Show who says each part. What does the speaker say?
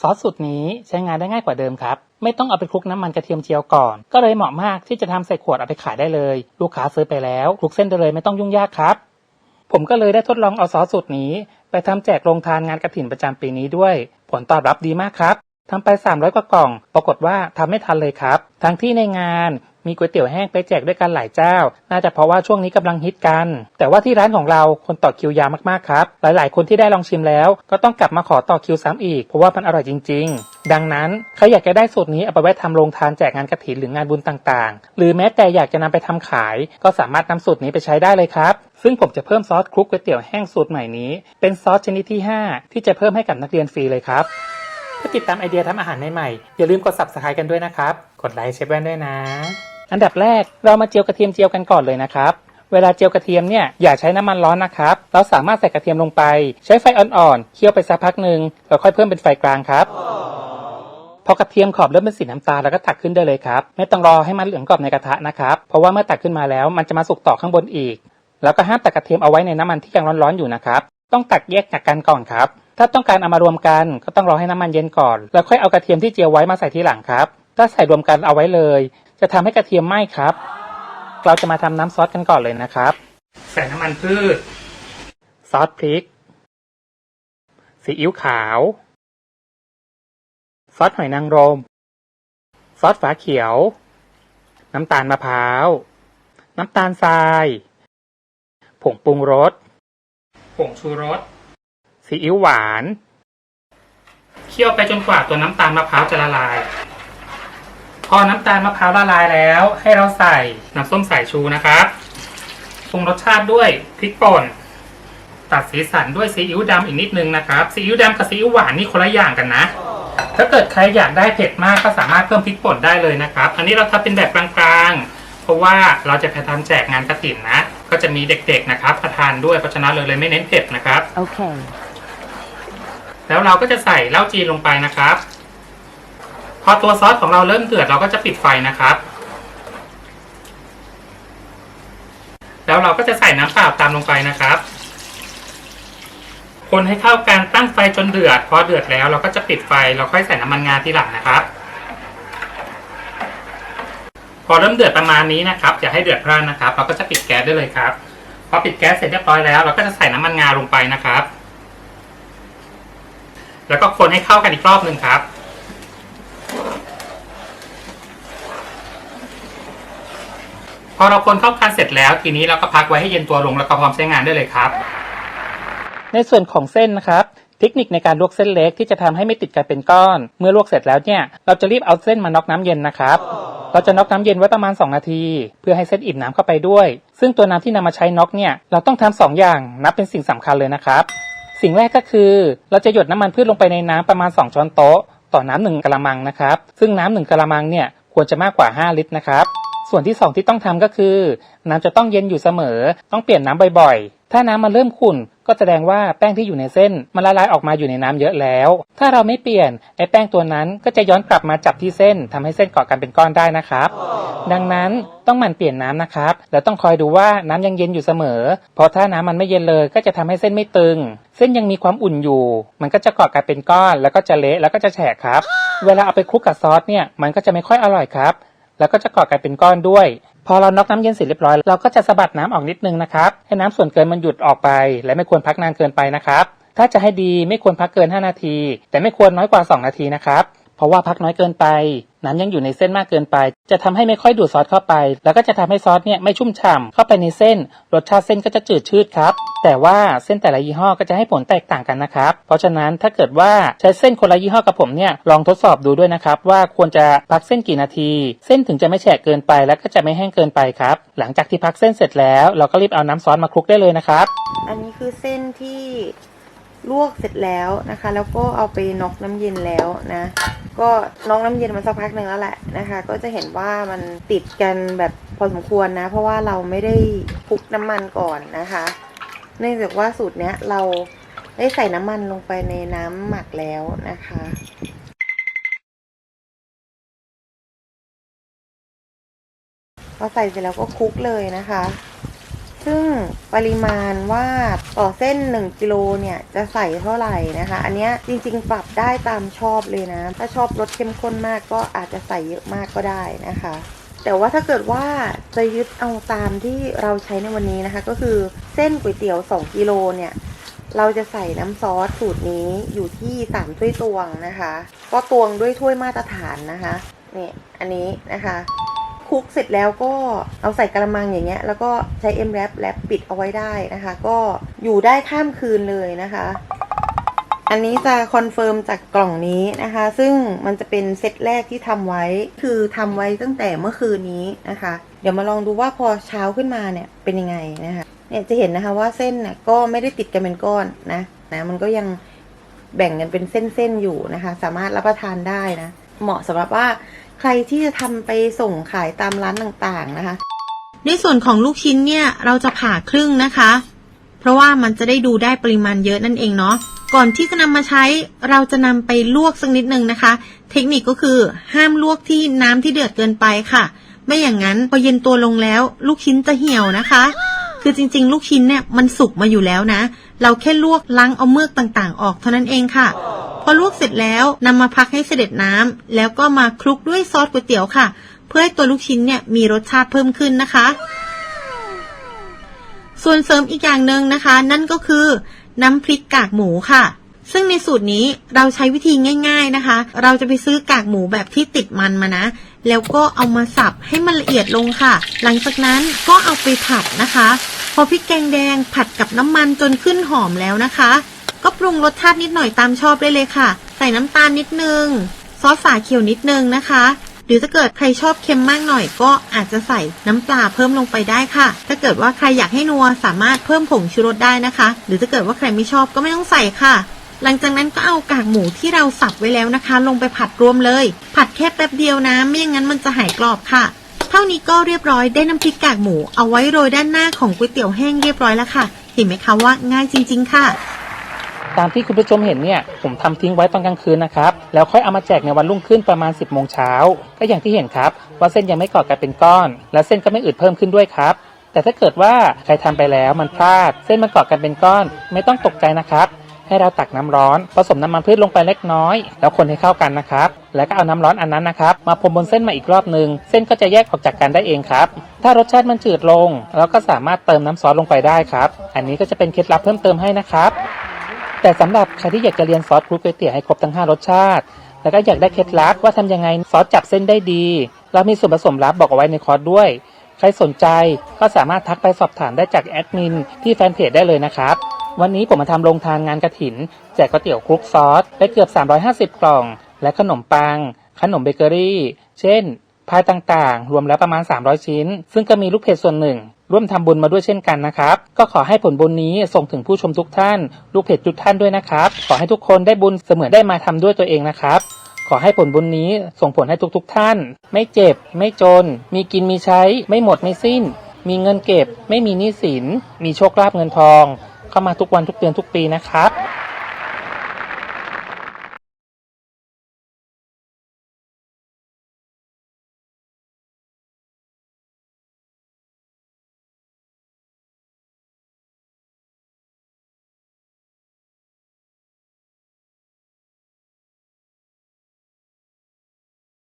Speaker 1: ซอสสูตรนี้ใช้งานได้ง่ายกว่าเดิมครับ ไม่ต้องเอาไปคลุกน้ำมันกระเทียมเจียวก่อน ก็เลยเหมาะมากที่จะทำใส่ขวดเอาไปขายได้เลย ลูกค้าซื้อไปแล้วคลุกเส้นได้เลยไม่ต้องยุ่งยากครับ ผมก็เลยได้ทดลองเอาซอสสูตรนี้ ไปทำแจกโรงทานงานกระถิ่นประจำปีนี้ด้วย ผลตอบรับดีมากครับทำไป 300 กว่ากล่อง ปรากฏว่าทำไม่ทันเลยครับ ทั้งที่ในงาน มีก๋วยเตี๋ยวแห้งไปแจกด้วยกันหลายเจ้า น่าจะเพราะว่าช่วงนี้กำลังฮิตกัน แต่ว่าที่ร้านของเราคนต่อคิวยาวมากๆครับ หลายๆ คนที่ได้ลองชิมแล้วก็ต้องกลับมาขอต่อคิวซ้ำอีก เพราะว่ามันอร่อยจริง ๆ ดังนั้นใครอยากจะได้สูตรนี้เอาไปไว้ทำโรงทานแจกงานกระถินหรืองานบุญต่างๆ หรือแม้แต่อยากจะนำไปทำขาย ก็สามารถนำสูตรนี้ไปใช้ได้เลยครับ ซึ่งผมจะเพิ่มซอสคลุกก๋วยเตี๋ยวแห้งสูตรใหม่นี้ เป็นซอสชนิดที่ 5 ที่จะเพิ่มให้กับนักเรียนฟรีเลยครับเพื่อติดตามไอเดียทำอาหารใหม่ๆ อย่าลืมกด subscribe กันด้วยนะครับ กดไลค์เชฟแว่นด้วยนะ อันดับแรกเรามาเจียวกระเทียมเจียวกันก่อนเลยนะครับเวลาเจียวกระเทียมเนี่ยอย่าใช้น้ำมันร้อนนะครับ เราสามารถใส่กระเทียมลงไป ใช้ไฟอ่อนๆเคี่ยวไปสักพักหนึ่งแล้วค่อยเพิ่มเป็นไฟกลางครับพอกระเทียมขอบเริ่มเป็นสีน้ำตาลแล้วก็ตักขึ้นได้เลยครับ ไม่ต้องรอให้มันเหลืองกรอบในกระทะนะครับเพราะว่าเมื่อตักขึ้นมาแล้วมันจะมาสุกต่อข้างบนอีก แล้วก็ห้ามตักกระเทียมเอาไว้ในน้ำมันที่ยังร้อนๆอยู่นะครับ ต้องตักแยกจากกันก่อนครับ ถ้าต้องการเอามารวมกันก็ต้องรอให้น้ำมันเย็นก่อน แล้วค่อยเอากระเทียมที่เจียวไว้มาใส่ทีหลังครับถ้าใส่รวมกันเอาไว้เลย จะทำให้กระเทียมไหม้ครับ เราจะมาทำน้ำซอสกันก่อนเลยนะครับ ใส่น้ำมันพืช ซอสพริก ซีอิ๊วขาว ซอสหอยนางรม ซอสฝาเขียว น้ำตาลมะพร้าว น้ำตาลทราย ผงปรุงรส ผงชูรส ซีอิ๊วหวาน เคี่ยวไปจนกว่าตัวน้ำตาลมะพร้าวจะละลาย พอน้ำตาลมะพร้าวละลายแล้ว ให้เราใส่น้ำส้มสายชูนะครับปรุงรสชาติด้วยพริกป่นตัดสีสันด้วยซีอิ๊วดำอีกนิดนึงนะครับซีอิ๊วดำกับซีอิ๊วหวานนี่คนละอย่างกันนะ ถ้าเกิดใครอยากได้เผ็ดมากก็สามารถเพิ่มพริกป่นได้เลยนะครับ อันนี้เราทำเป็นแบบกลางๆ เพราะว่าเราจะไปทำแจกงานกระถิ่นนะ ก็จะมีเด็กๆนะครับประทานด้วยเพราะฉะนั้นเลยเลยไม่เน้นเผ็ดนะครับ
Speaker 2: Okay.
Speaker 1: แล้วเราก็จะใส่เหล้าจีนลงไปนะครับ พอตัวซอสของเราเริ่มเดือดเราก็จะปิดไฟนะครับ แล้วเราก็จะใส่น้ำเปล่าตามลงไปนะครับ คนให้เข้ากันตั้งไฟจนเดือด พอเดือดแล้วเราก็จะปิดไฟเราค่อยใส่น้ำมันงาทีหลังนะครับ พอเริ่มเดือดประมาณนี้นะครับอย่าให้เดือดพร่านนะครับ เราก็จะปิดแก๊สได้เลยครับพอปิดแก๊สเสร็จเรียบร้อยแล้วเราก็จะใส่น้ำมันงาลงไปนะครับ แล้วก็คนให้เข้ากันอีกรอบหนึ่งครับ พอเราคนเข้ากันเสร็จแล้ว ทีนี้เราก็พักไว้ให้เย็นตัวลงแล้วก็พร้อมใช้งานได้เลยครับ ในส่วนของเส้นนะครับเทคนิคในการลวกเส้นเล็กที่จะทำให้ไม่ติดกันเป็นก้อน เมื่อลวกเสร็จแล้วเนี่ยเราจะรีบเอาเส้นมาน็อกน้ำเย็นนะครับ เราจะน็อกน้ำเย็นไว้ประมาณ 2 นาที เพื่อให้เส้นอิ่มน้ำเข้าไปด้วย ซึ่งตัวน้ำที่นำมาใช้น็อกเนี่ยเราต้องทำสองอย่างนับเป็นสิ่งสำคัญเลยนะครับ สิ่งแรกก็คือ เราจะหยดน้ำมันพืชลงไปในน้ำประมาณ 2 ช้อนโต๊ะ ต่อน้ำหนึ่งกะละมังนะครับซึ่งน้ำหนึ่งกะละมังเนี่ยควรจะมากกว่า 5 ลิตรนะครับ ส่วนที่ 2 ที่ต้องทำก็คือ น้ำจะต้องเย็นอยู่เสมอ ต้องเปลี่ยนน้ำบ่อยๆ ถ้าน้ำมันเริ่มขุ่นก็แสดงว่าแป้งที่อยู่ในเส้นมันละลายออกมาอยู่ในน้ำเยอะแล้ว ถ้าเราไม่เปลี่ยนไอ้แป้งตัวนั้นก็จะย้อนกลับมาจับที่เส้นทำให้เส้นเกาะกันเป็นก้อนได้นะครับ ดังนั้นต้องหมั่นเปลี่ยนน้ำนะครับ แล้วต้องคอยดูว่าน้ำยังเย็นอยู่เสมอ เพราะถ้าน้ำมันไม่เย็นเลยก็จะทำให้เส้นไม่ตึง เส้นยังมีความอุ่นอยู่ มันก็จะเกาะกันเป็นก้อน แล้วก็จะเละแล้วก็จะแฉกครับ เวลาเอาไปคลุกกับซอสเนี่ยมันก็จะไม่ค่อยอร่อยครับ แล้วก็จะเกาะกลายเป็นก้อนด้วย พอเราน็อกน้ำเย็นเสร็จเรียบร้อยเราก็จะสะบัดน้ำออกนิดนึงนะครับให้น้ำส่วนเกินมันหยุดออกไป และไม่ควรพักนานเกินไปนะครับ ถ้าจะให้ดีไม่ควรพักเกิน 5 นาที แต่ไม่ควรน้อยกว่า 2 นาทีนะครับเพราะว่าพักน้อยเกินไป น้ำยังอยู่ในเส้นมากเกินไป จะทำให้ไม่ค่อยดูดซอสเข้าไป แล้วก็จะทำให้ซอสเนี่ยไม่ชุ่มฉ่ำเข้าไปในเส้น รสชาติเส้นก็จะจืดชืดครับ แต่ว่าเส้นแต่ละยี่ห้อก็จะให้ผลแตกต่างกันนะครับ เพราะฉะนั้นถ้าเกิดว่าใช้เส้นคนละยี่ห้อกับผมเนี่ยลองทดสอบดูด้วยนะครับ ว่าควรจะพักเส้นกี่นาที เส้นถึงจะไม่แฉะเกินไป และก็จะไม่แห้งเกินไปครับ หลังจากที่พักเส้นเสร็จแล้ว เราก็รีบเอาน้ำซอสมาคลุกได้เลยนะครับ
Speaker 3: อันนี้คือเส้นที่ ลวกเสร็จแล้วนะคะ แล้วก็เอาไปน็อกน้ำเย็นแล้วนะ ก็น็อกน้ำเย็นมาสักพักหนึ่งแล้วแหละนะคะ ก็จะเห็นว่ามันติดกันแบบพอสมควรนะ เพราะว่าเราไม่ได้คลุกน้ำมันก่อนนะคะ เนื่องจากว่าสูตรเนี้ยเราได้ใส่น้ำมันลงไปในน้ำหมักแล้วนะคะพอใส่เสร็จแล้วก็คลุกเลยนะคะ ซึ่งปริมาณว่าต่อเส้น 1กิโลเนี่ยจะใส่เท่าไหร่นะคะ อันนี้จริงๆ ปรับได้ตามชอบเลยนะ ถ้าชอบรสเข้มข้นมากก็อาจจะใส่เยอะมากก็ได้นะคะแต่ว่าถ้าเกิดว่าจะยึดเอาตามที่เราใช้ในวันนี้นะคะ ก็คือเส้นก๋วยเตี๋ยว 2 กิโลเนี่ย เราจะใส่น้ำซอสสูตรนี้อยู่ที่ 3 ถ้วยตวงนะคะ ก็ตวงด้วยถ้วยมาตรฐานนะคะนี่อันนี้นะคะ คลุกเสร็จแล้วก็เอาใส่กระมังอย่างเงี้ย แล้วก็ใช้เอ็มแรปแรปปิดเอาไว้ได้นะคะ ก็อยู่ได้ข้ามคืนเลยนะคะ อันนี้จะคอนเฟิร์มจากกล่องนี้นะคะ ซึ่งมันจะเป็นเซตแรกที่ทำไว้ คือทำไว้ตั้งแต่เมื่อคืนนี้นะคะ เดี๋ยวมาลองดูว่าพอเช้าขึ้นมาเนี่ยเป็นยังไงนะคะ เนี่ยจะเห็นนะคะว่าเส้นน่ะก็ไม่ได้ติดกันเป็นก้อนนะนะมันก็ยังแบ่งกันเป็นเส้นๆอยู่นะคะ สามารถรับประทานได้นะ เหมาะสำหรับว่า ใครที่จะทำไปส่งขายตามร้านต่างๆนะคะ
Speaker 2: ในส่วนของลูกชิ้นเนี่ยเราจะผ่าครึ่งนะคะ เพราะว่ามันจะได้ดูได้ปริมาณเยอะนั่นเองเนาะก่อนที่จะนำมาใช้เราจะนำไปลวกสักนิดนึงนะคะ เทคนิคก็คือห้ามลวกที่น้ำที่เดือดเกินไปค่ะ ไม่อย่างนั้นพอเย็นตัวลงแล้ว ลูกชิ้นจะเหี่ยวนะคะ คือจริง ๆ ลูกชิ้นเนี่ยมันสุกมาอยู่แล้วนะ เราแค่ลวกล้างเอาเมือกต่างๆ ออกเท่านั้นเองค่ะ พอลวกเสร็จแล้วนำมาพักให้เสด็จน้ำแล้วก็มาคลุกด้วยซอสก๋วยเตี๋ยวค่ะ เพื่อให้ตัวลูกชิ้นเนี่ยมีรสชาติเพิ่มขึ้นนะคะ ส่วนเสริมอีกอย่างหนึ่งนะคะ นั่นก็คือน้ำพริกกากหมูค่ะ ซึ่งในสูตรนี้เราใช้วิธีง่าย ๆนะคะ เราจะไปซื้อกากหมูแบบที่ติดมันมานะ แล้วก็เอามาสับให้มันละเอียดลงค่ะ หลังจากนั้นก็เอาไปผัดนะคะ พอพริกแกงแดงผัดกับน้ำมันจนขึ้นหอมแล้วนะคะ ก็ปรุงรสชาตินิดหน่อยตามชอบได้เลยค่ะ ใส่น้ำตาลนิดนึง ซอสฝาเขียวนิดนึงนะคะ หรือถ้าเกิดใครชอบเค็มมากหน่อย ก็อาจจะใส่น้ำปลาเพิ่มลงไปได้ค่ะ ถ้าเกิดว่าใครอยากให้นัวสามารถเพิ่มผงชูรสได้นะคะ หรือถ้าเกิดว่าใครไม่ชอบก็ไม่ต้องใส่ค่ะ หลังจากนั้นก็เอากากหมูที่เราสับไว้แล้วนะคะ ลงไปผัดรวมเลย ผัดแค่แป๊บเดียวนะไม่อย่างนั้นมันจะหายกรอบค่ะ เท่านี้ก็เรียบร้อยได้น้ำพริกกากหมูเอาไว้โรยด้านหน้าของก๋วยเตี๋ยวแห้งเรียบร้อยแล้วค่ะ เห็นไหมคะว่าง่ายจริง ๆ ค่ะ
Speaker 1: ตามที่คุณผู้ชมเห็นเนี่ยผมทำทิ้งไว้ตอนกลางคืนนะครับ แล้วค่อยเอามาแจกในวันรุ่งขึ้นประมาณ 10โมงเช้าก็อย่างที่เห็นครับ ว่าเส้นยังไม่ก่อกันเป็นก้อน และเส้นก็ไม่อืดเพิ่มขึ้นด้วยครับ แต่ถ้าเกิดว่าใครทำไปแล้วมันพลาด เส้นมันเกาะกันเป็นก้อน ไม่ต้องตกใจนะครับ ให้เราตักน้ำร้อนผสมน้ำมันพืชลงไปเล็กน้อย แล้วคนให้เข้ากันนะครับ แล้วก็เอาน้ำร้อนอันนั้นนะครับ มาพรมบนเส้นมาอีกรอบหนึ่งเส้นก็จะแยกออกจากกันได้เองครับ ถ้ารสชาติมันจืดลงเราก็สามารถเติมน้ำซอสลงไปได้ครับ อันนี้ก็จะเป็นเคล็ดลับเพิ่มเติมให้นะครับ แต่สำหรับใครที่อยากจะเรียนซอสคลุกก๋วยเตี๋ยวให้ครบทั้ง 5 รสชาติ แล้วก็อยากได้เคล็ดลับว่าทำยังไงซอสจับเส้นได้ดี เรามีส่วนผสมลับบอกเอาไว้ในคอร์สด้วยใครสนใจก็สามารถทักไปสอบถามได้จากแอดมินที่แฟนเพจได้เลยนะครับ วันนี้ผมมาทำโรงทานงานกระถิน แจกก๋วยเตี๋ยวคลุกซอสไปเกือบ 350 กล่อง และขนมปัง ขนมเบเกอรี่ เช่น พายต่างๆ รวมแล้วประมาณ 300 ชิ้น ซึ่งก็มีลูกเพจส่วนหนึ่ง ร่วมทำบุญมาด้วยเช่นกันนะครับ ก็ขอให้ผลบุญนี้ส่งถึงผู้ชมทุกท่าน ลูกเพจทุกท่านด้วยนะครับ ขอให้ทุกคนได้บุญเสมือนได้มาทำด้วยตัวเองนะครับขอให้ผลบุญนี้ส่งผลให้ทุกๆทท่าน ไม่เจ็บ ไม่จน มีกินมีใช้ ไม่หมดไม่สิ้น มีเงินเก็บ ไม่มีหนี้สิน มีโชคลาภเงินทอง เข้ามาทุกวันทุกเดือนทุกปีนะครับ